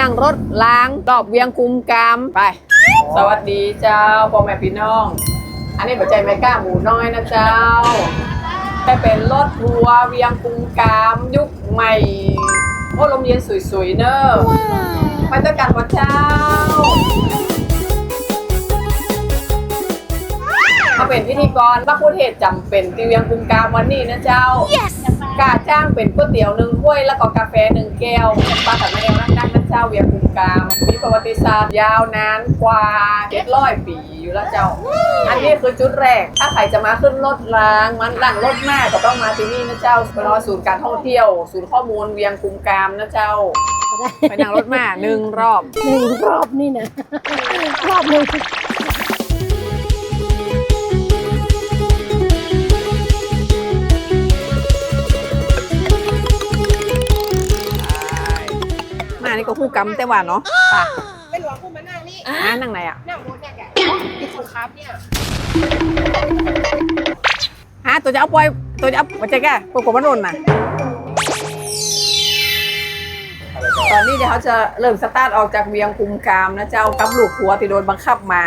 นั่งรถล้างรอบเวียงกุมกามไป สวัสดีเจ้าพ่อแม่พี่น้อง อันนี้ปัจจัยไม่กล้าหมูน้อยนะเจ้าแต่เป็นรถทัวร์เวียงกุมกามยุคใหม่โอ้ลมเย็นสวยๆเนอะไปด้วยกันวะเจ้ามาเป็นพิธีกรรับพูดเหตุจำเป็นที่เวียงกุมกามวันนี้นะเจ้ากาจ้างเป็นก๋วยเตี๋ยวหนึ่งถ้วยแล้วก็กาแฟหนึ่งแก้วเป็นปลาสัมมาเอลนั่งนั่งนะ เจ้าเวียงกุมกามมีประวัติศาสตร์ยาวนานกว่า700ปีอยู่แล้วเจ้า อันนี้คือจุดแรก ถ้าใครจะมาขึ้นรถราง มันนั่งรถแม่ก็ต้องมาที่นี่นะเจ้าเป็นศูนย์การท่องเที่ยว ศูนย์ข้อมูลเวียงกุมกามนะเจ้าไปนั่งรถแม่หนึ่งรอบหนึ่งรอบนี่นะรอบหนึ่ง คู่กรรมแต่ว่าเนาะป่ะเป็นหลวงคุณมานั่งนี่อ่านั่งไหนอะนั่งบนเนี่ยแกที่สุครับเนี่ยฮะตัวจะเอาปล่อยตัวจะเอาปัจจัยแกปกบมันรุนน่ะตอนนี้เดี๋ยวเขาจะเริ่มสตาร์ทออกจากเวียงคุมกามนะเจ้ากับลูกทัวร์ที่โดนบังคับมา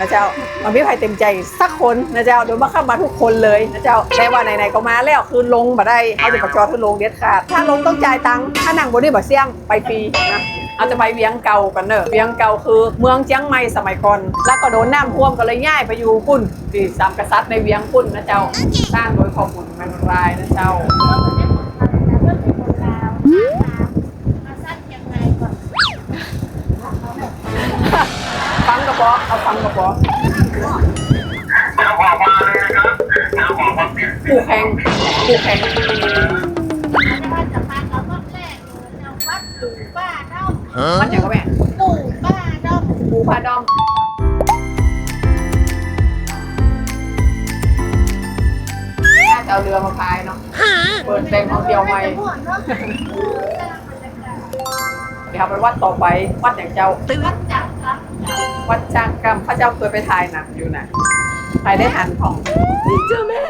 นะเจ้ามันไม่มีใครเต็มใจสักคนนะเจ้าโดนบังคับมาทุกคนเลยนะเจ้าแต่ว่าไหนๆก็มาแล้วคือลงมาได้เขาจะประจอดคือลงเด็ดขาดถ้าลงต้องจ่ายตังค์ถ้านั่งบนนี้บ่เสี่ยงไปฟรีนะเอาจะไปเวียงเก่ากันเนอะเวียงเก่าคือเมืองเจียงใหม่สมัยก่อน แล้วก็โดนน้ำท่วมก็เลยย้ายไปอยู่ปุ่นที่สามกษัตริย์ในเวียงปุ่นนะเจ้าสร้างโดยขอบคุณมันรายนะเจ้า กระป๋องผู้แข่งผู้แข่งไม่ว่าจะพาเราก็แรกเลยวัดปู่ป้าด้อมมันอย่างก็แม่ปู่ป้าด้อมปูพาดอมน่าจะเอาเรือมาพายเนาะเปิดเต็มท่องเที่ยวใหมเนาะเดี๋ยวไปวัดต่อไปวัดอย่างเจ้าวัดจักรครับ วัดจ้างกรรมพระเจ้าเคยไปถ่ายหนังอยู่นะถ่ายได้หันของดีเจอแม่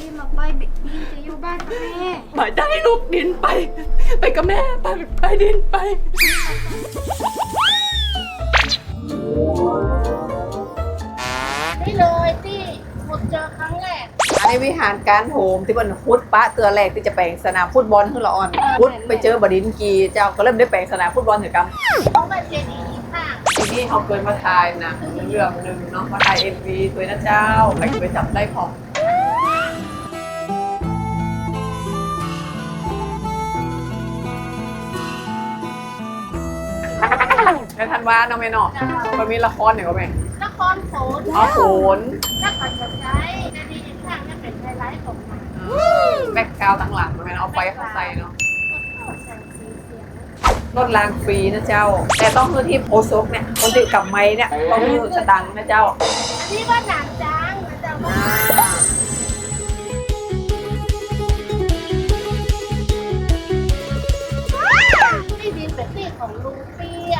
นี่มาไปบินจะอยู่บ้านกับแม่มาได้ลูกดินไป ไปกับแม่ไปไปดินไป นี่เลยที่ขุดเจอครั้งแรก อันนี้วิหารการโถมที่มันพุดปะเตือแรกที่จะแปลงสนามฟุตบอลขึ้นละอ่อนพุดไปเจอบดินกีเจ้าก็เริ่มได้แปลงสนามฟุตบอลถึงกัน ต้องมาเจดีย์ข้างที นี้เขาเคยมาถ่ายหนะเรื่องหนึ่งเนาะมาถ่ายเอ็มวีตัวนะเจ้าใครจะไปจับได้ของในทันวาเนาะแม่เนาะมันมีละครเนี่ยก็แม่นครโสนอ๋อโขนนครจะใช้เจดีย์ข้างนี่เป็นไฮไลท์ของมันแบ็กกราวด์ตั้งหลังมันเอาไฟเข้าใส่เนาะแสงสีเสียง รถรางฟรีนะเจ้า แต่ต้องคือที่โพซกเนี่ยคนที่กับไม้เนี่ยต้องมีสตังค์นะเจ้า อันนี้ว่าหนานจางนะจ๊ะว่าที่ดินเป็นที่ของลุงเปี้ย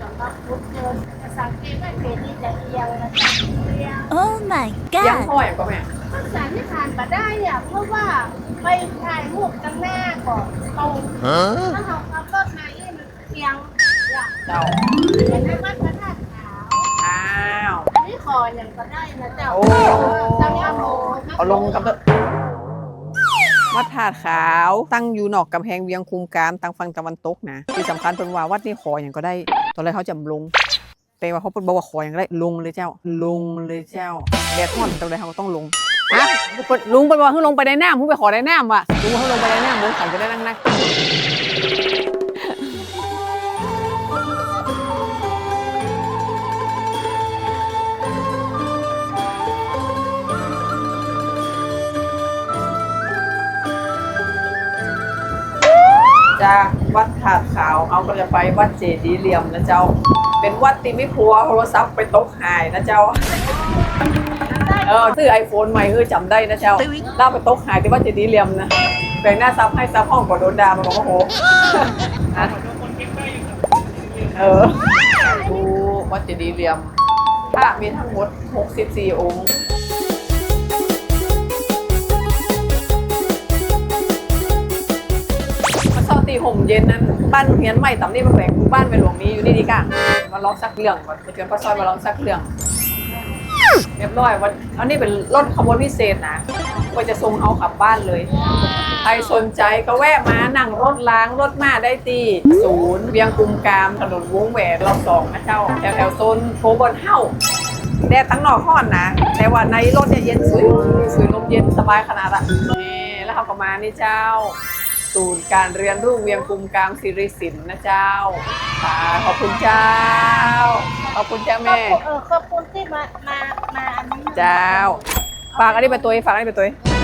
สำหรับทุกคนจะสังเกตว่าเจดีย์จะเอียงนะจ๊ะเอียง Oh my ยัง god พ่อยก็แม่ภาษาที่ผ่านมาได้อะเพราะว่า ไปถ่ายรูปกันหน้าก่อนตรงถ้าเราขับรถมาเล่นเอียงอยากเจ้าเห็นไหมว่าพระธาตุขาวอ้าวอันนี้ขออย่างก็ได้นะเจ้าโอ้ตั้งเอาลงเอาลงกับเถอะวัดถาดขาวตั้งอยู่นอกกำแพงเวียงคุมการตั้งฝั่งตะวันตกนะที่สำคัญเป็นว่าวัดนี้ขออย่างก็ได้ ตอนแรกเขาจะลงแต่ว่าเขาบอกว่าขออย่างก็ได้ลงเลยเจ้า ลงเลยเจ้าแดดร้อนตอนแรกเขาก็ต้องลง ฮะลุงเป็นว่าเพิ่งลงไปในน้ำเพิ่งไปขอในน้ำว่ะลุงว่าเพิ่งลงไปในน้ำลุงขันจะได้นั่งนักจากวัดถาดขาวเอาก็จะไปวัดเจดีเหลี่ยมนะเจ้า เป็นวัดติมิพัวโทรศัพท์ไปตกหายนะเจ้า เออซื้อไอโฟนใหม่เออจำได้นะเจ้าล่าไปตกหายที่วัดเจดีย์เหลี่ยมนะแบ่งหน้าซับให้ซับห้องกว่าโดนด่ามาบอกว่าโหฮะเออดูวัดเจดีย์เหลี่ยมพระมีทั้งหมด 64 องค์มันเศร้าตีห่มเย็นนั้นบ้านเฮียนใหม่ต่ำนี่มาแบ่งบ้านเป็นหลวงนี้อยู่นี่ดีก่ะมาลองสักเรื่องก่อนไปเจอป้าซอยมาลองสักเรื่อง เรียบร้อยวันอันนี้เป็นรถขบวนพิเศษนะก็จะส่งเอากลับบ้านเลย ใครสนใจก็แวะมานั่งรถล้างรถมาได้ที่ศูนย์เวียงกุมกามถนนวงแหวนรอบสองนะเจ้าแถวแถวๆโซนโพบอนเฮ้าแดดตั้งนอกห้อนนะ แต่ว่าในรถเนี่ยเย็นสวยสวยลมเย็นสบายขนาดอะนี่แล้วเขาก็มานี่เจ้าศูนย์การเรียนรู้เวียงกุมกามสิริสินนะเจ้าค่ะขอบคุณเจ้า ขอบคุณเจ้าขอบแม่คุณเออขอบคุณที่มา มา มาอันนี้ เจ้า ฝากอันนี้ไปตัวฝากอันนี้ไปตัวเอ